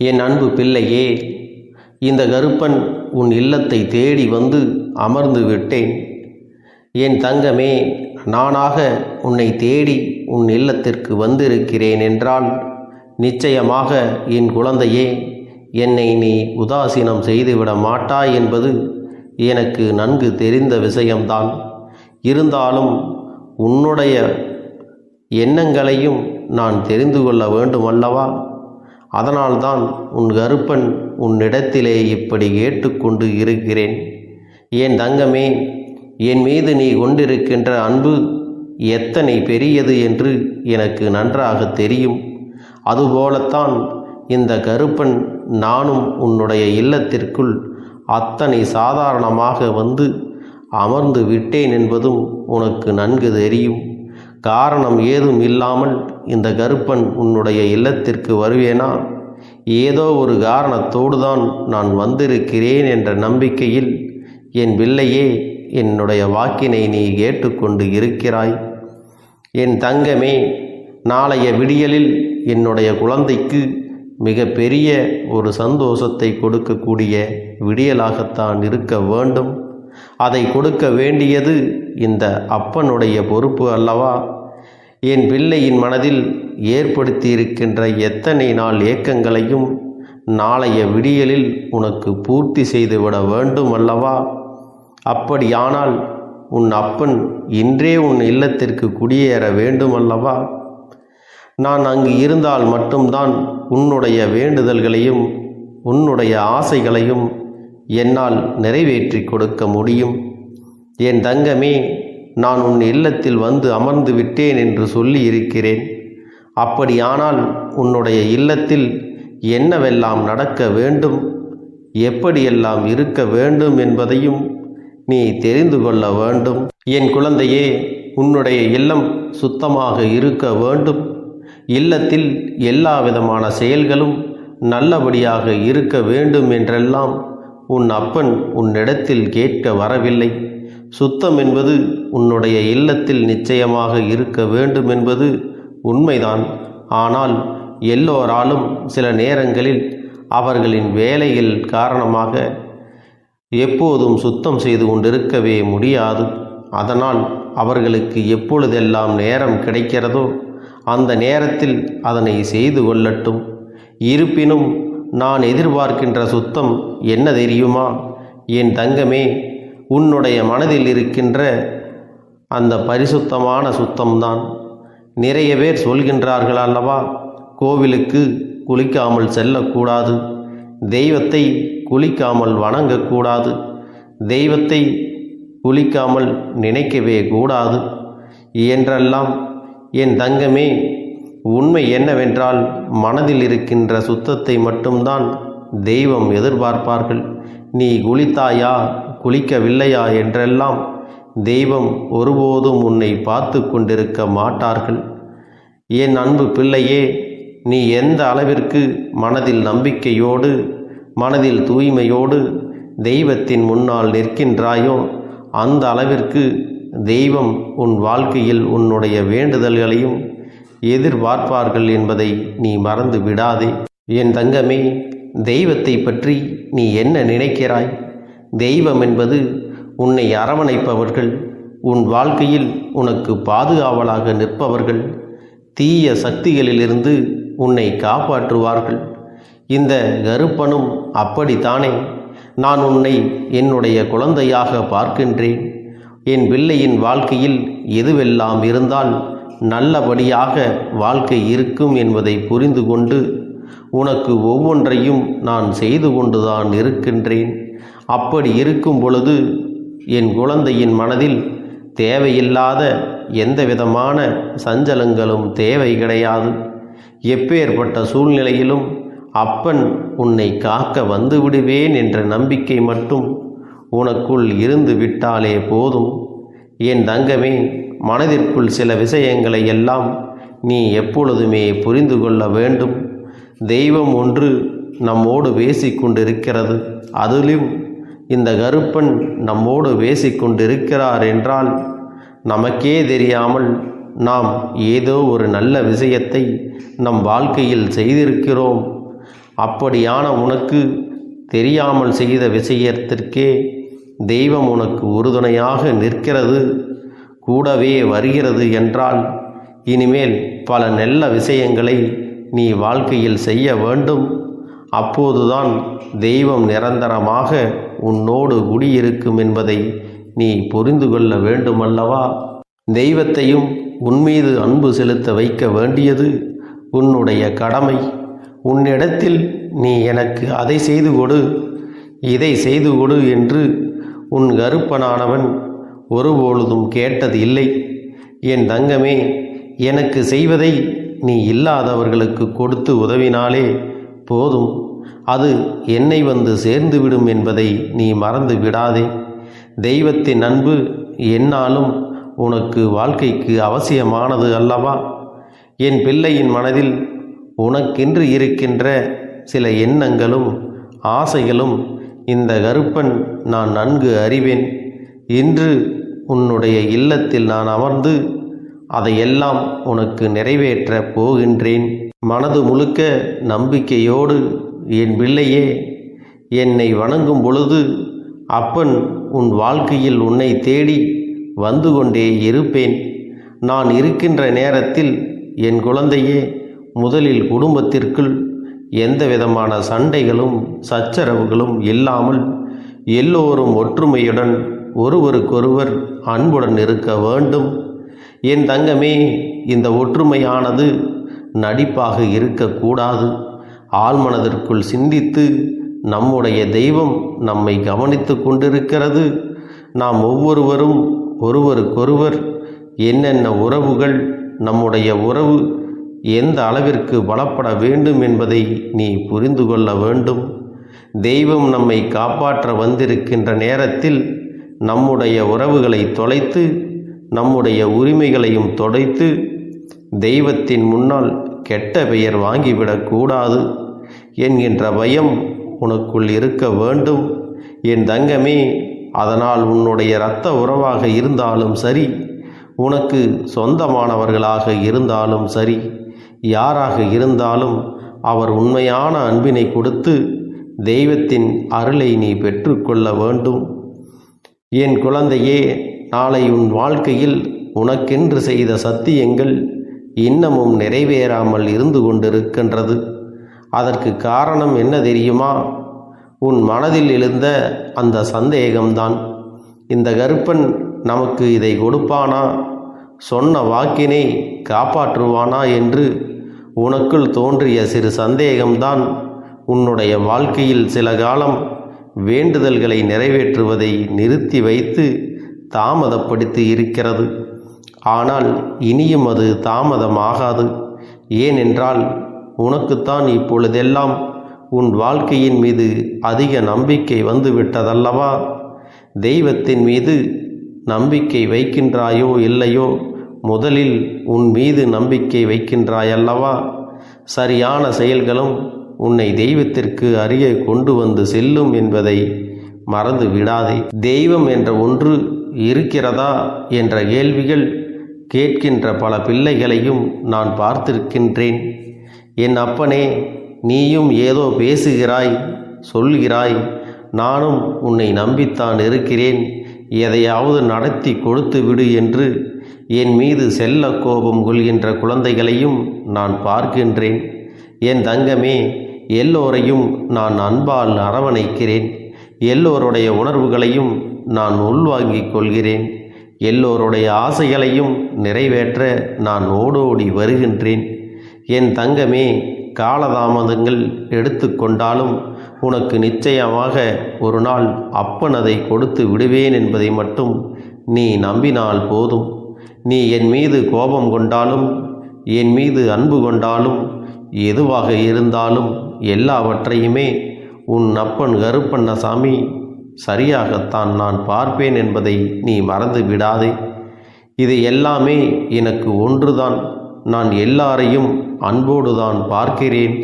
என் அன்பு பிள்ளையே இந்த கருப்பன் உன் இல்லத்தை தேடி வந்து அமர்ந்து விட்டேன். என் தங்கமே நானாக உன்னை தேடி உன் இல்லத்திற்கு வந்திருக்கிறேன் என்றால் நிச்சயமாக என் குழந்தையே என்னை நீ உதாசீனம் செய்துவிட மாட்டாய் என்பது எனக்கு நன்கு தெரிந்த விஷயம்தான். இருந்தாலும் உன்னுடைய எண்ணங்களையும் நான் தெரிந்து கொள்ள வேண்டுமல்லவா? அதனால்தான் உன் கருப்பன் உன்னிடத்திலே இப்படி கேட்டுக்கொண்டு இருக்கிறேன். என் தங்கமே என் மீது நீ கொண்டிருக்கின்ற அன்பு எத்தனை பெரியது என்று எனக்கு நன்றாக தெரியும். அதுபோலத்தான் இந்த கருப்பன் நானும் உன்னுடைய இல்லத்திற்குள் அத்தனை சாதாரணமாக வந்து அமர்ந்து விட்டேன் என்பதும் உனக்கு நன்கு தெரியும். காரணம் ஏதும் இல்லாமல் இந்த கருப்பன் உன்னுடைய இல்லத்திற்கு வருவேனா? ஏதோ ஒரு காரணத்தோடு தான் நான் வந்திருக்கிறேன் என்ற நம்பிக்கையில் என் பிள்ளையே என்னுடைய வாக்கினை நீ கேட்டுக்கொண்டு இருக்கிறாய். என் தங்கமே நாளைய விடியலில் என்னுடைய குழந்தைக்கு மிக பெரிய ஒரு சந்தோஷத்தை கொடுக்கக்கூடிய விடியலாகத்தான் இருக்க வேண்டும். அதை கொடுக்க வேண்டியது இந்த அப்பனுடைய பொறுப்பு அல்லவா? என் பிள்ளையின் மனதில் ஏற்படுத்தியிருக்கின்ற எத்தனை நாள் ஏக்கங்களையும் நாளைய விடியலில் உனக்கு பூர்த்தி செய்துவிட வேண்டும் அல்லவா அப்படியானால் உன் அப்பன் இன்றே உன் இல்லத்திற்கு குடியேற வேண்டும் அல்லவா நான் அங்கு இருந்தால் மட்டும்தான் உன்னுடைய வேண்டுதல்களையும் உன்னுடைய ஆசைகளையும் என்னால் நிறைவேற்றி கொடுக்க முடியும். என் தங்கமே நான் உன் இல்லத்தில் வந்து அமர்ந்து விட்டேன் என்று சொல்லி இருக்கிறேன். அப்படியானால் உன்னுடைய இல்லத்தில் என்னவெல்லாம் நடக்க வேண்டும்? எப்படியெல்லாம் இருக்க வேண்டும் என்பதையும் நீ தெரிந்து கொள்ள வேண்டும். என் குழந்தையே உன்னுடைய இல்லம் சுத்தமாக இருக்க வேண்டும். இல்லத்தில் எல்லா விதமான செயல்களும் நல்லபடியாக இருக்க வேண்டும் என்றெல்லாம் உன் அப்பன் உன்னிடத்தில் கேட்க வரவில்லை. சுத்தம் என்பது உன்னுடைய இல்லத்தில் நிச்சயமாக இருக்க வேண்டும் என்பது உண்மைதான். ஆனால் எல்லோராலும் சில நேரங்களில் அவர்களின் வேலைகள் காரணமாக எப்போதும் சுத்தம் செய்து கொண்டிருக்கவே முடியாது. அதனால் அவர்களுக்கு எப்பொழுதெல்லாம் நேரம் கிடைக்கிறதோ அந்த நேரத்தில் அதனை செய்து கொள்ளட்டும். இருப்பினும் நான் எதிர்பார்க்கின்ற சுத்தம் என்ன தெரியுமா? என் தங்கமே உன்னுடைய மனதில் இருக்கின்ற அந்த பரிசுத்தமான சுத்தம்தான். நிறைய பேர் சொல்கின்றார்கள் அல்லவா? கோவிலுக்கு குளிக்காமல் செல்லக்கூடாது. தெய்வத்தை குளிக்காமல் வணங்கக்கூடாது. தெய்வத்தை குளிக்காமல் நினைக்கவே கூடாது. என்றெல்லாம் என் தங்கமே உண்மை என்னவென்றால் மனதில் இருக்கின்ற சுத்தத்தை மட்டும்தான் தெய்வம் எதிர்பார்ப்பார்கள். நீ குளித்தாயா? குளிக்கவில்லையா என்றெல்லாம் தெய்வம் ஒருபோதும் உன்னை பார்த்து கொண்டிருக்க மாட்டார்கள். என் அன்பு பிள்ளையே நீ எந்த அளவிற்கு மனதில் நம்பிக்கையோடு மனதில் தூய்மையோடு தெய்வத்தின் முன்னால் நிற்கின்றாயோ அந்த அளவிற்கு தெய்வம் உன் வாழ்க்கையில் உன்னுடைய வேண்டுதல்களையும் எதிர்பார்ப்பார்கள் என்பதை நீ மறந்து விடாதே என் தங்கமே தெய்வத்தை பற்றி நீ என்ன நினைக்கிறாய்? தெய்வம் என்பது உன்னை அரவணைப்பவர்கள் உன் வாழ்க்கையில் உனக்கு பாதுகாவலாக நிற்பவர்கள் தீய சக்திகளிலிருந்து உன்னை காப்பாற்றுவார்கள். இந்த கருப்பனும் அப்படித்தானே. நான் உன்னை என்னுடைய குழந்தையாக பார்க்கின்றேன். என் பிள்ளையின் வாழ்க்கையில் எதுவெல்லாம் இருந்தால் நல்லபடியாக வாழ்க்கை இருக்கும் என்பதை புரிந்து கொண்டு உனக்கு ஒவ்வொன்றையும் நான் செய்து கொண்டுதான் இருக்கின்றேன். அப்படி இருக்கும் பொழுது என் குழந்தையின் மனதில் தேவையில்லாத எந்த விதமான சஞ்சலங்களும் தேவை கிடையாது. எப்பேற்பட்ட சூழ்நிலையிலும் அப்பன் உன்னை காக்க வந்து விடுவேன் என்ற நம்பிக்கை மட்டும் உனக்குள் இருந்து விட்டாலே போதும். என் தங்கமே மனதிற்குள் சில விஷயங்களை எல்லாம் நீ எப்பொழுதுமே புரிந்து கொள்ள வேண்டும். தெய்வம் ஒன்று நம்மோடு பேசிக்கொண்டிருக்கிறது. அதிலும் இந்த கருப்பன் நம்மோடு பேசிக்கொண்டிருக்கிறார் என்றால் நமக்கே தெரியாமல் நாம் ஏதோ ஒரு நல்ல விஷயத்தை நம் வாழ்க்கையில் செய்திருக்கிறோம். அப்படியான உனக்கு தெரியாமல் செய்த விஷயத்திற்கே தெய்வம் உனக்கு உறுதுணையாக நிற்கிறது கூடவே வருகிறது என்றால் இனிமேல் பல நல்ல விஷயங்களை நீ வாழ்க்கையில் செய்ய வேண்டும். அப்போதுதான் தெய்வம் நிரந்தரமாக உன்னோடு குடியிருக்கும் என்பதை நீ புரிந்து கொள்ள வேண்டுமல்லவா? தெய்வத்தையும் உன்மீது அன்பு செலுத்த வைக்க வேண்டியது உன்னுடைய கடமை. உன்னிடத்தில் நீ எனக்கு அதை செய்து கொடு இதை செய்து கொடு என்று உன் கருப்பனானவன் ஒருபொழுதும் கேட்டது இல்லை. என் தங்கமே எனக்கு செய்வதை நீ இல்லாதவர்களுக்கு கொடுத்து உதவினாலே போதும். அது என்னை வந்து சேர்ந்துவிடும் என்பதை நீ மறந்து விடாதே. தெய்வத்தின் அன்பு என்னாலும் உனக்கு வாழ்க்கைக்கு அவசியமானது அல்லவா? என் பிள்ளையின் மனதில் உனக்கென்று இருக்கின்ற சில எண்ணங்களும் ஆசைகளும் இந்த கருப்பன் நான் நன்கு அறிவேன். இன்று உன்னுடைய இல்லத்தில் நான் அமர்ந்து அதையெல்லாம் உனக்கு நிறைவேற்றப் போகின்றேன். மனது முழுக்க நம்பிக்கையோடு என் பிள்ளையே என்னை வணங்கும் பொழுது அப்பன் உன் வாழ்க்கையில் உன்னை தேடி வந்து கொண்டே இருப்பேன். நான் இருக்கின்ற நேரத்தில் என் குழந்தையே முதலில் குடும்பத்திற்குள் எந்த விதமான சண்டைகளும் சச்சரவுகளும் இல்லாமல் எல்லோரும் ஒற்றுமையுடன் ஒருவருக்கொருவர் அன்புடன் இருக்க வேண்டும். என் தங்கமே இந்த ஒற்றுமையானது நடிப்பாக இருக்கக்கூடாது. ஆழ்மனதிற்குள் சிந்தித்து நம்முடைய தெய்வம் நம்மை கவனித்து கொண்டிருக்கிறது. நாம் ஒவ்வொருவரும் ஒருவருக்கொருவர் என்னென்ன உறவுகள் நம்முடைய உறவு எந்த அளவிற்கு பலப்பட வேண்டும் என்பதை நீ புரிந்து கொள்ள வேண்டும். தெய்வம் நம்மை காப்பாற்ற வந்திருக்கின்ற நேரத்தில் நம்முடைய உறவுகளை தொலைத்து நம்முடைய உரிமைகளையும் தொலைத்து தெய்வத்தின் முன்னால் கெட்ட பெயர் வாங்கிவிடக்கூடாது என்கின்ற பயம் உனக்குள் இருக்க வேண்டும். என் தங்கமே அதனால் உன்னுடைய இரத்த உறவாக இருந்தாலும் சரி உனக்கு சொந்தமானவர்களாக இருந்தாலும் சரி யாராக இருந்தாலும் அவர் உண்மையான அன்பினை கொடுத்து தெய்வத்தின் அருளை நீ பெற்றுக்கொள்ள வேண்டும். என் குழந்தையே நாளை உன் வாழ்க்கையில் உனக்கென்று செய்த சத்தியங்கள் இன்னமும் நிறைவேறாமல் இருந்து கொண்டிருக்கின்றது. அதற்கு காரணம் என்ன தெரியுமா? உன் மனதில் எழுந்த அந்த சந்தேகம்தான். இந்த கருப்பன் நமக்கு இதை கொடுப்பானா? சொன்ன வாக்கினை காப்பாற்றுவானா என்று உனக்குள் தோன்றிய சிறு சந்தேகம்தான். உன்னுடைய வாழ்க்கையில் சில காலம் வேண்டுதல்களை நிறைவேற்றுவதை நிறுத்தி வைத்து தாமதப்படுத்தி இருக்கிறது. ஆனால் இனியும் அது தாமதமாகாது. ஏனென்றால் உனக்குத்தான் இப்பொழுதெல்லாம் உன் வாழ்க்கையின் மீது அதிக நம்பிக்கை வந்துவிட்டதல்லவா? தெய்வத்தின் மீது நம்பிக்கை வைக்கின்றாயோ இல்லையோ? முதலில் உன் மீது நம்பிக்கை வைக்கின்றாயல்லவா? சரியான செயல்களும் உன்னை தெய்வத்திற்கு அருகே கொண்டு வந்து செல்லும் என்பதை மறந்து விடாதே தெய்வம் என்ற ஒன்று இருக்கிறதா என்ற கேள்விகள் கேட்கின்ற பல பிள்ளைகளையும் நான் பார்த்திருக்கின்றேன். என் அப்பனே நீயும் ஏதோ பேசுகிறாய் சொல்கிறாய். நானும் உன்னை நம்பித்தான் இருக்கிறேன். எதையாவது நடத்தி கொடுத்து விடு என்று என் மீது செல்ல கோபம் கொள்கின்ற குழந்தைகளையும் நான் பார்க்கின்றேன். என் தங்கமே எல்லோரையும் நான் அன்பால் அரவணைக்கிறேன். எல்லோருடைய உணர்வுகளையும் நான் உள்வாங்கிக் கொள்கிறேன். எல்லோருடைய ஆசைகளையும் நிறைவேற்ற நான் ஓடோடி வருகின்றேன். என் தங்கமே காலதாமதங்கள் எடுத்துக்கொண்டாலும் உனக்கு நிச்சயமாக ஒரு நாள் அப்பன் அதை கொடுத்து விடுவேன் என்பதை மட்டும் நீ நம்பினால் போதும். நீ என் மீது கோபம் கொண்டாலும் என் மீது அன்பு கொண்டாலும் எதுவாக இருந்தாலும் எல்லாவற்றையுமே உன் அப்பன் கருப்பண்ணசாமி சரியாகத்தான் நான் பார்ப்பேன் என்பதை நீ மறந்து விடாதே இது எல்லாமே எனக்கு ஒன்றுதான். நான் எல்லாரையும் அன்போடுதான் பார்க்கிறேன்.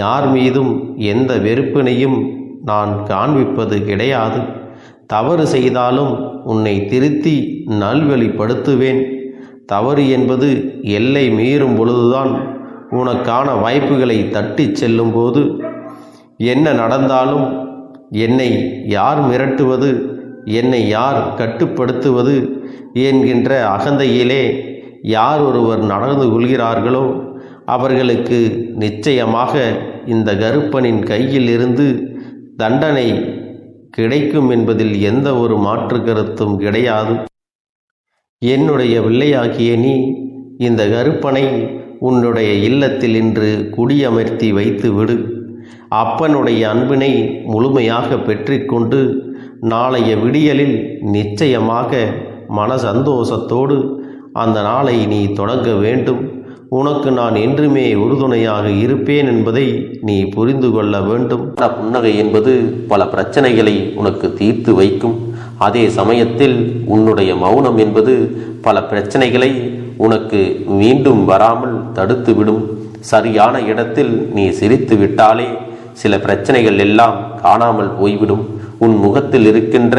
யார் மீதும் எந்த வெறுப்பினையும் நான் காண்பிப்பது கிடையாது. தவறு செய்தாலும் உன்னை திருத்தி நல்வழிப்படுத்துவேன். தவறு என்பது எல்லை மீறும் பொழுதுதான் உனக்கான வாய்ப்புகளை தட்டிச் செல்லும்போது என்ன நடந்தாலும் என்னை யார் மிரட்டுவது என்னை யார் கட்டுப்படுத்துவது என்கின்ற அகந்தையிலே யார் ஒருவர் நடந்து கொள்கிறார்களோ அவர்களுக்கு நிச்சயமாக இந்த கருப்பனின் கையில் இருந்து தண்டனை கிடைக்கும் என்பதில் எந்த ஒரு மாற்று கருத்தும் கிடையாது. என்னுடைய பிள்ளையாகிய நீ இந்த கருப்பனை உன்னுடைய இல்லத்தில் இன்று குடியமர்த்தி வைத்து விடு. அப்பனுடைய அன்பினை முழுமையாக பெற்றிக்கொண்டு நாளைய விடியலில் நிச்சயமாக மன சந்தோஷத்தோடு அந்த நாளை நீ தொடங்க வேண்டும். உனக்கு நான் என்றுமே உறுதுணையாக இருப்பேன் என்பதை நீ புரிந்து கொள்ள வேண்டும். புன்னகை என்பது பல பிரச்சனைகளை உனக்கு தீர்த்து வைக்கும். அதே சமயத்தில் உன்னுடைய மௌனம் என்பது பல பிரச்சனைகளை உனக்கு மீண்டும் வராமல் தடுத்துவிடும் சரியான இடத்தில் நீ சிரித்து விட்டாலே சில பிரச்சனைகள் எல்லாம் காணாமல் போய்விடும். உன் முகத்தில் இருக்கின்ற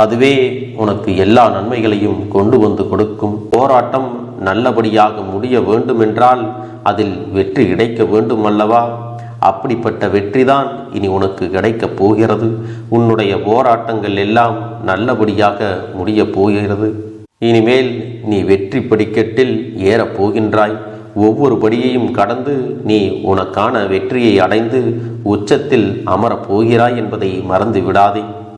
அதுவே உனக்கு எல்லா நன்மைகளையும் கொண்டு வந்து கொடுக்கும். போராட்டம் நல்லபடியாக முடிய வேண்டுமென்றால் அதில் வெற்றி கிடைக்க வேண்டும் அல்லவா அப்படிப்பட்ட வெற்றிதான் இனி உனக்கு கிடைக்கப் போகிறது. உன்னுடைய போராட்டங்கள் எல்லாம் நல்லபடியாக முடியப் போகிறது. இனிமேல் நீ வெற்றி படிக்கட்டில் ஏறப் போகின்றாய். ஒவ்வொரு படியையும் கடந்து நீ உனக்கான வெற்றியை அடைந்து உச்சத்தில் அமரப் போகிறாய் என்பதை மறந்து விடாதே